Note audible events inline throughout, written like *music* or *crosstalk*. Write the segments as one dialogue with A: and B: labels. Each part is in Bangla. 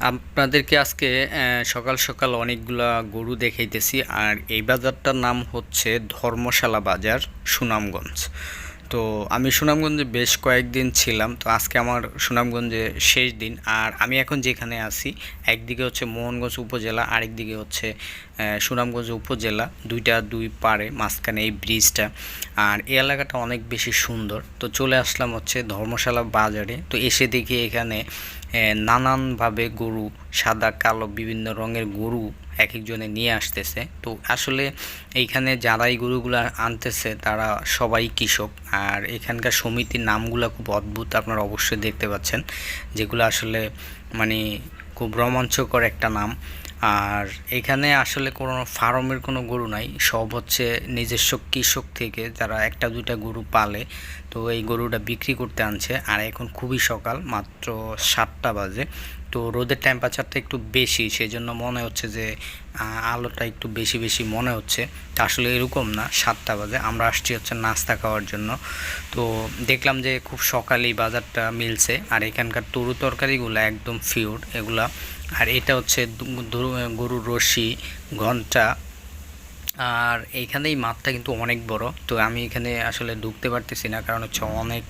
A: আপনাদেরকে আজকে সকাল সকাল অনেকগুলা গরু দেখাইতেছি। আর এই বাজারটার নাম হচ্ছে ধর্মশালা বাজার, সুনামগঞ্জ। তো আমি সুনামগঞ্জে বেশ কয়েকদিন ছিলাম, তো আজকে আমার সুনামগঞ্জে শেষ দিন। আর আমি এখন যেখানে আছি, একদিকে হচ্ছে মোহনগঞ্জ উপজেলা, আরেকদিকে হচ্ছে সুনামগঞ্জ উপজেলা। দুইটা দুই পারে মাঝখানে এই ব্রিজটা। আর এই এলাকাটা অনেক বেশি সুন্দর। তো চলে আসলাম হচ্ছে ধর্মশালা বাজারে। তো এসে দেখি এখানে নানানভাবে গরু, সাদা, কালো, বিভিন্ন রঙের গরু এক একজনে নিয়ে আসতেছে। তো আসলে এইখানে যারাই গরুগুলো আনতেছে তারা সবাই কৃষক। আর এখানকার সমিতির নামগুলো খুব অদ্ভুত আপনারা অবশ্যই দেখতে পাচ্ছেন। যেগুলো আসলে মানে খুব রোমাঞ্চকর একটা নাম। আর এখানে আসলে কোনো ফার্মের কোনো গরু নাই, সব হচ্ছে নিজস্ব কৃষক থেকে যারা একটা দুইটা গরু পালে। তো এই গরুটা বিক্রি করতে আনছে, আর এখন খুবই সকাল, মাত্র সাতটা বাজে। তো রোদের টেম্পারেচারটা একটু বেশি সেই জন্য মনে হচ্ছে যে আলোটা একটু বেশি বেশি মনে হচ্ছে। আসলে এরকম না, সাতটা বাজে, আমরা আসছি হচ্ছে নাস্তা খাওয়ার জন্য। তো দেখলাম যে খুব সকালেই বাজারটা মিলছে, আর এখানকার তরু তরকারিগুলো একদম ফিউর এগুলা। আর এটা হচ্ছে গরুর রশি, ঘণ্টা আর এইখানে এই মাঠটা কিন্তু অনেক বড়। তো আমি এখানে আসলে ঢুকতে পারতেছি না, কারণ হচ্ছে অনেক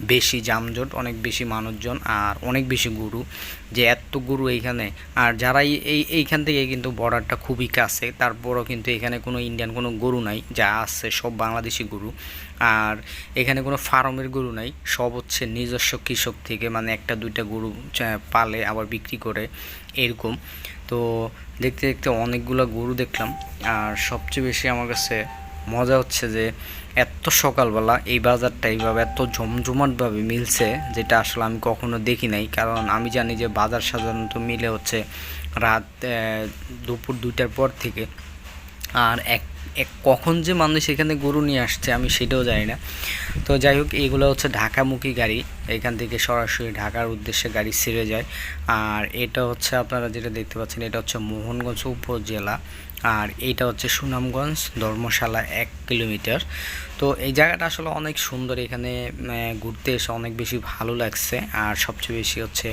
A: বেশি যানজট, অনেক বেশি মানুষজন আর অনেক বেশি গরু। যে এত গরু এইখানে, আর যারা এই এই- এইখান থেকে কিন্তু বর্ডারটা খুবই কাছে, তারপরও কিন্তু এখানে কোনো ইন্ডিয়ান কোনো গরু নাই, যা আছে সব বাংলাদেশি গরু। আর এখানে কোনো ফার্মের গরু নাই, সব হচ্ছে নিজস্ব কৃষক থেকে মানে একটা দুইটা গরু পালে, আবার বিক্রি করে, এরকম। তো দেখতে দেখতে অনেকগুলো গরু দেখলাম। আর সবচেয়ে বেশি আমার কাছে মজা হচ্ছে যে, এত সকালবেলা এই বাজারটা এইভাবে এত জমজমাটভাবে মিলছে, যেটা আসলে আমি কখনো দেখি নাই। কারণ আমি জানি যে বাজার সাধারণত মিলে হচ্ছে রাত দুপুর দুইটার পর থেকে আর এক এক কখন যে মানুষ এখানে গরু নিয়ে আসছে আমি সেটাও জানি না। তো যাই হোক এইগুলো হচ্ছে ঢাকামুখী গাড়ি। এখান থেকে সরাসরি ঢাকার উদ্দেশ্যে গাড়ি ছেড়ে যায়। আর এটা হচ্ছে আপনারা যেটা দেখতে পাচ্ছেন, এটা হচ্ছে মোহনগঞ্জ উপজেলা। আর এইটা হচ্ছে সুনামগঞ্জ ধর্মশালা এক কিলোমিটার। তো এই জায়গাটা আসলে অনেক সুন্দর। এখানে ঘুরতে এসে অনেক বেশি ভালো লাগছে। আর সবচেয়ে বেশি হচ্ছে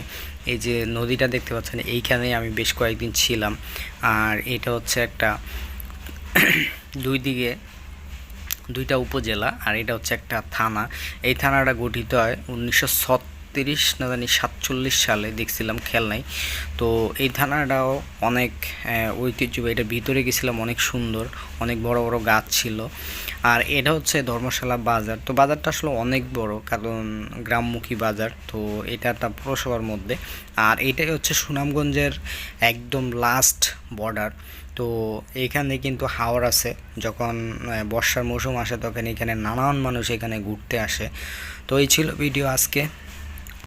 A: এই যে নদীটা দেখতে পাচ্ছেন, এইখানেই আমি বেশ কয়েকদিন ছিলাম। আর এটা হচ্ছে একটা *coughs* দুই দিকে দুইটা উপজেলা আর এটা হচ্ছে একটা থানা। এই থানাটা গঠিত হয় উনিশশো ছত্রিশ না জানি, সাতচল্লিশ সালে দেখছিলাম খেয়াল নাই তো এই থানাটাও অনেক ঐতিহ্যবাহী। এটার ভিতরে গেছিলাম, অনেক সুন্দর, অনেক বড় বড় গাছ ছিল। আর এটা হচ্ছে ধর্মশালা বাজার। তো বাজারটা আসলে অনেক বড়, কারণ গ্রামমুখী বাজার। তো এটা একটা পৌরসভার মধ্যে। আর এটাই হচ্ছে সুনামগঞ্জের একদম লাস্ট বর্ডার তো এখানে কিন্তু হাওর আছে। যখন বর্ষার মৌসুম আসে, তখন এখানে নানান মানুষ এখানে ঘুরতে আসে। তো এই ছিল ভিডিও আজকে।